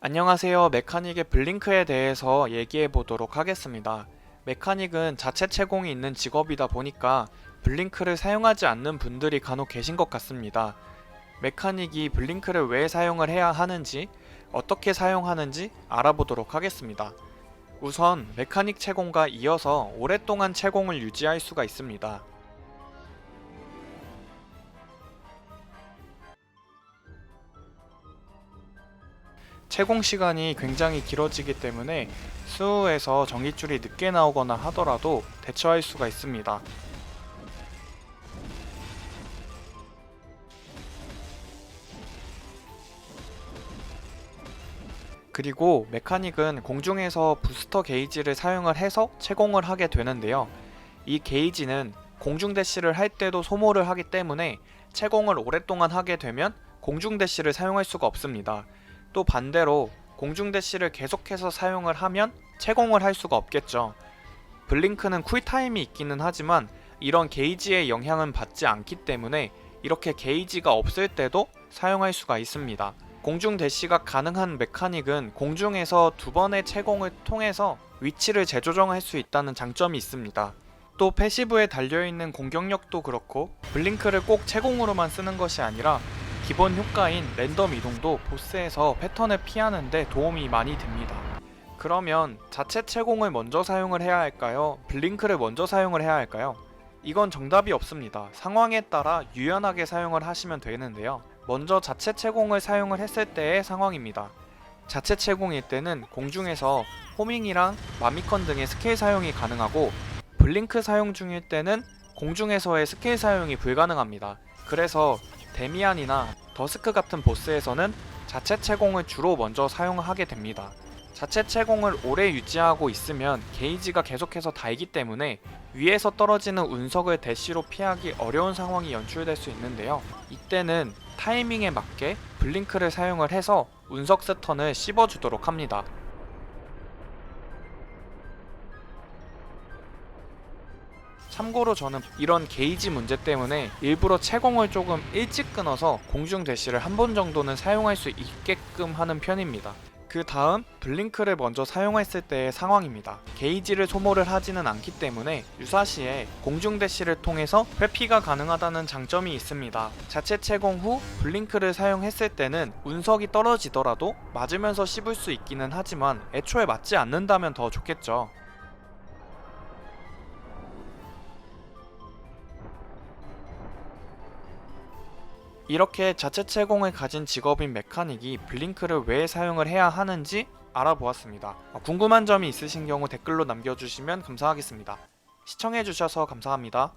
안녕하세요. 메카닉의 블링크에 대해서 얘기해 보도록 하겠습니다. 메카닉은 자체 채공이 있는 직업이다 보니까 블링크를 사용하지 않는 분들이 간혹 계신 것 같습니다. 메카닉이 블링크를 왜 사용을 해야 하는지, 어떻게 사용하는지 알아보도록 하겠습니다. 우선 메카닉 채공과 이어서 오랫동안 채공을 유지할 수가 있습니다. 채공 시간이 굉장히 길어지기 때문에 수에서 전기줄이 늦게 나오거나 하더라도 대처할 수가 있습니다. 그리고 메카닉은 공중에서 부스터 게이지를 사용을 해서 채공을 하게 되는데요. 이 게이지는 공중 대시를 할 때도 소모를 하기 때문에 채공을 오랫동안 하게 되면 공중 대시를 사용할 수가 없습니다. 또 반대로 공중 대시를 계속해서 사용을 하면 채공을 할 수가 없겠죠. 블링크는 쿨타임이 있기는 하지만 이런 게이지의 영향은 받지 않기 때문에 이렇게 게이지가 없을 때도 사용할 수가 있습니다. 공중 대시가 가능한 메카닉은 공중에서 두 번의 채공을 통해서 위치를 재조정할 수 있다는 장점이 있습니다. 또 패시브에 달려있는 공격력도 그렇고 블링크를 꼭 채공으로만 쓰는 것이 아니라 기본 효과인 랜덤 이동도 보스에서 패턴을 피하는데 도움이 많이 됩니다. 그러면 자체 채공을 먼저 사용을 해야 할까요? 블링크를 먼저 사용을 해야 할까요? 이건 정답이 없습니다. 상황에 따라 유연하게 사용을 하시면 되는데요. 먼저 자체 채공을 사용을 했을 때의 상황입니다. 자체 채공일 때는 공중에서 호밍이랑 마미컨 등의 스킬 사용이 가능하고 블링크 사용 중일 때는 공중에서의 스킬 사용이 불가능합니다. 그래서 데미안이나 더스크 같은 보스에서는 자체 채공을 주로 먼저 사용하게 됩니다. 자체 채공을 오래 유지하고 있으면 게이지가 계속해서 달기 때문에 위에서 떨어지는 운석을 대시로 피하기 어려운 상황이 연출될 수 있는데요. 이때는 타이밍에 맞게 블링크를 사용을 해서 운석 스턴을 씹어주도록 합니다. 참고로 저는 이런 게이지 문제 때문에 일부러 채공을 조금 일찍 끊어서 공중 대시를 한 번 정도는 사용할 수 있게끔 하는 편입니다. 그 다음 블링크를 먼저 사용했을 때의 상황입니다. 게이지를 소모를 하지는 않기 때문에 유사시에 공중 대시를 통해서 회피가 가능하다는 장점이 있습니다. 자체 채공 후 블링크를 사용했을 때는 운석이 떨어지더라도 맞으면서 씹을 수 있기는 하지만 애초에 맞지 않는다면 더 좋겠죠. 이렇게 자체 채공을 가진 직업인 메카닉이 블링크를 왜 사용을 해야 하는지 알아보았습니다. 어, 궁금한 점이 있으신 경우 댓글로 남겨주시면 감사하겠습니다. 시청해주셔서 감사합니다.